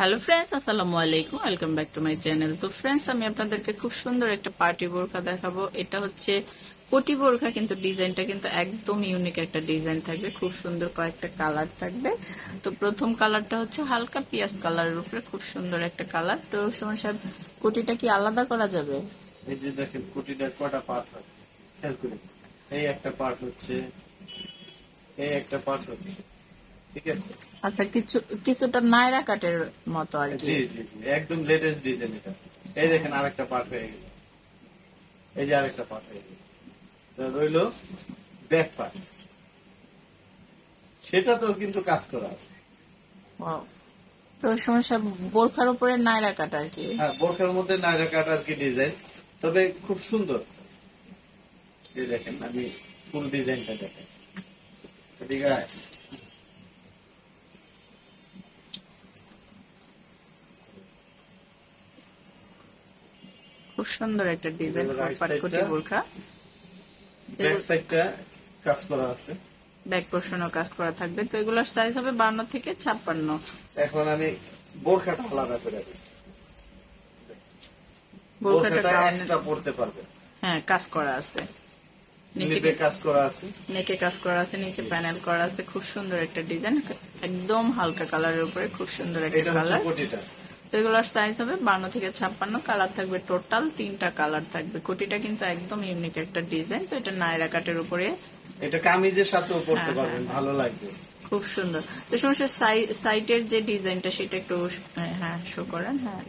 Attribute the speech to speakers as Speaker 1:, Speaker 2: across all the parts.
Speaker 1: Hello friends আসসালামু আলাইকুম welcome back to my channel তো ফ্রেন্ডস আমি আপনাদেরকে খুব সুন্দর একটা পার্টি বোরখা দেখাবো। এটা হচ্ছে কোটি বোরখা, কিন্তু ডিজাইনটা কিন্তু একদম ইউনিক একটা ডিজাইন থাকবে। খুব সুন্দর কয়েকটা কালার থাকবে। তো প্রথম কালারটা হচ্ছে হালকা পিয়াজ কালারের উপরে, খুব সুন্দর একটা কালার। তো সময় সাহেব, কোটিটা কি আলাদা করা যাবে?
Speaker 2: এই যে দেখেন কুটিটার কটা পার্ট হয়? খেয়াল করে এই একটা পার্ট হচ্ছে, এই একটা পার্ট হচ্ছে। ঠিক আছে।
Speaker 1: আচ্ছা কিছু কিছুটা নায়রা কাটের মতো আর কি।
Speaker 2: জি জি জি একদম লেটেস্ট ডিজাইন এটা। এই দেখেন আরেকটা পার্ট হয়ে গেল। এই যে আরেকটা পার্ট হয়ে গেল। রইল ব্যাক পার্ট সেটা তো কিন্তু কাজ করা আছে।
Speaker 1: তো সমস্যা বোরখার উপরে নাইরা কাট আর কি।
Speaker 2: হ্যাঁ বোরখার মধ্যে নাইরা কাট আর কি ডিজাইন তবে খুব সুন্দর। এই দেখেন আমি ফুল ডিজাইনটা দেখেন এদিকে আয়।
Speaker 1: খুব সুন্দর একটা ডিজাইন
Speaker 2: এগুলো right
Speaker 1: পাট
Speaker 2: side
Speaker 1: কোটি
Speaker 2: টা।
Speaker 1: বোরখা
Speaker 2: ব্যাক সাইডটা কাজ করা আছে।
Speaker 1: ব্যাক পোর্শনও কাজ করা থাকবে। তো এগুলোর সাইজ হবে বান্ন থেকে ছাপ্পান্ন।
Speaker 2: এখন আমি বোরখাটা আলাদা করে দিই।
Speaker 1: বোরখাটা
Speaker 2: এক্সট্রা পড়তে পারবে।
Speaker 1: হ্যাঁ কাজ করা আছে। নিচে
Speaker 2: কাজ করা আছে।
Speaker 1: নেকে কাজ করা আছে নিচে প্যানেল করা আছে। খুব সুন্দর একটা ডিজাইন একদম হালকা কালারের উপরে খুব সুন্দর একটা কালার এগুলোর সাইজ হবে বান্ন থেকে ছাপ্পান্ন কালার থাকবে টোটাল তিনটা কালার থাকবে। কোটিটা কিন্তু একদম ইউনিক একটা ডিজাইন তো এটা নায়রা কাটের উপরে।
Speaker 2: এটা কামিজের সাথেও পড়তে
Speaker 1: হ্যাঁ,
Speaker 2: পারবেন
Speaker 1: হ্যাঁ,
Speaker 2: ভালো লাগবে।
Speaker 1: খুব সুন্দর। তো সমস্যা সাইটের যে ডিজাইনটা সেটা একটু হ্যাঁ শো করেন হ্যাঁ।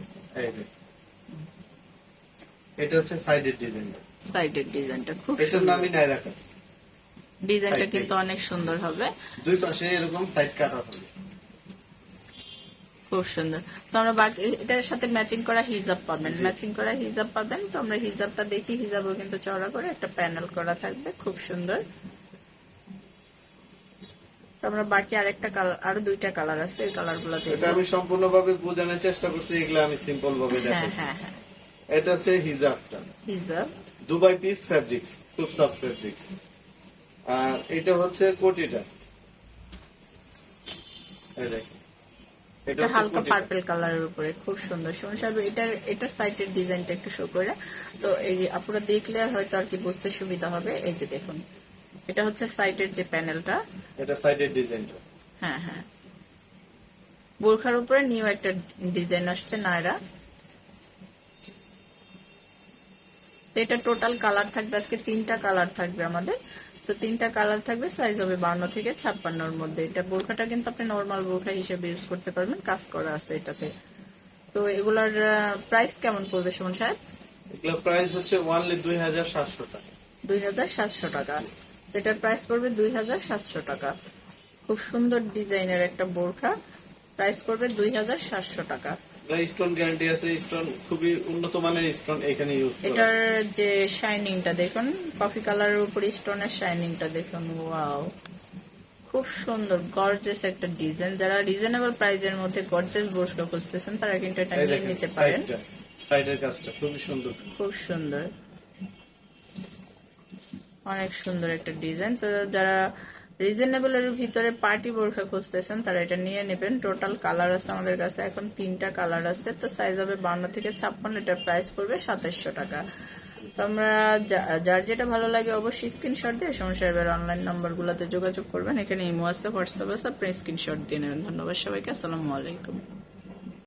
Speaker 2: এটা হচ্ছে সাইডের ডিজাইন
Speaker 1: সাইডের ডিজাইনটা খুব
Speaker 2: এটার নামই নাই রাখা
Speaker 1: ডিজাইনটা কিন্তু অনেক সুন্দর হবে।
Speaker 2: দুই পাশে এরকম সাইড কাটা হবে।
Speaker 1: খুব সুন্দর তো আমরা বাকি এটার সাথে ম্যাচিং করা হিজাব পাবেন। ম্যাচিং করা হিজাব পাবেন। তো আমরা হিজাবটা দেখি। হিজাবও কিন্তু চড়া করে একটা প্যানেল করা থাকবে। খুব সুন্দর। আমরা বাকি আরেকটা কালার আরও দুইটা কালার আছে। এই কালারগুলো
Speaker 2: এটা আমি সম্পূর্ণভাবে বোঝানোর চেষ্টা করছি। এগুলো আমি সিম্পল ভাবে
Speaker 1: হ্যাঁ
Speaker 2: দেখাচ্ছি।
Speaker 1: হ্যাঁ হ্যাঁ।
Speaker 2: এটা হচ্ছে হিজাবটা।
Speaker 1: হিজাব।
Speaker 2: দুবাই পিস ফ্যাব্রিক্স খুব সফট ফ্যাব্রিক্স আর এটা হচ্ছে কোটিটা। এই দেখেন। এটা
Speaker 1: হালকা। পার্পল কালারের উপরে খুব সুন্দর। শুনুন সাহেব এটার এটার সাইটের ডিজাইনটা একটু শো করে। তো এই আপনারা দেখলে হয়তো আর কি বুঝতে সুবিধা হবে। এই যে দেখুন এটা হচ্ছে সাইটের যে প্যানেলটা
Speaker 2: এটা সাইডের ডিজাইনটা
Speaker 1: হ্যাঁ হ্যাঁ। বোরখার উপরে নিউ একটা ডিজাইন আসছে নায়রা। এটা টোটাল কালার থাকবে। আজকে তিনটা কালার থাকবে আমাদের। তো তিনটা কালার থাকবে সাইজ হবে বান্ন থেকে ছাপ্পান্নর মধ্যে। এটা বোরখাটা কিন্তু আপনি নর্মাল বোরখা হিসেবে ইউজ করতে পারবেন কাজ করা আছে এটাতে। তো এগুলার প্রাইস কেমন পড়বে সুমন সাহেব?
Speaker 2: এগুলো প্রাইস হচ্ছে ওয়ানলি দুই হাজার সাতশো টাকা।
Speaker 1: দুই হাজার সাতশো টাকা। তো এটার প্রাইস পড়বে দুই হাজার সাতশো টাকা। খুব সুন্দর ডিজাইনের একটা বোরখা। প্রাইস পড়বে দুই হাজার সাতশো টাকা।
Speaker 2: স্টোন গ্যারান্টি আছে স্টোন খুবই উন্নত মানের স্টোন এখানে ইউজ
Speaker 1: এটার যে শাইনিংটা দেখুন কফি কালারের উপর স্টোনের শাইনিংটা দেখুন ওয়াও খুব সুন্দর গর্জেস একটা ডিজাইন যারা রিজনেবল প্রাইজের মধ্যে গর্জেস বোরখা খুঁজতেছেন তারা কিন্তু এটা নিয়ে নিতে পারেন।
Speaker 2: সাইডের কাজটা খুবই সুন্দর।
Speaker 1: খুব সুন্দর। অনেক সুন্দর একটা ডিজাইন তো যারা রিজনেবল এর ভিতরে পার্টি বোরখা খুঁজতেছেন, তারা এটা নিয়ে নেবেন। টোটাল কালার আছে আমাদের কাছে, এখন তিনটা কালার আছে। তো সাইজ হবে বান্ন থেকে ছাপ্পান্ন এটার প্রাইস পড়বে সাতাশশো টাকা। তোমরা যার যেটা ভালো লাগে অবশ্যই স্ক্রিনশট দিয়ে সমস্যা সাহেবের অনলাইন নাম্বার গুলোতে যোগাযোগ করবেন। এখানে ইমো আছে হোয়াটসঅ্যাপ আছে, আপনি স্ক্রিনশট দিয়ে নেবেন। ধন্যবাদ সবাইকে, আসসালামু আলাইকুম।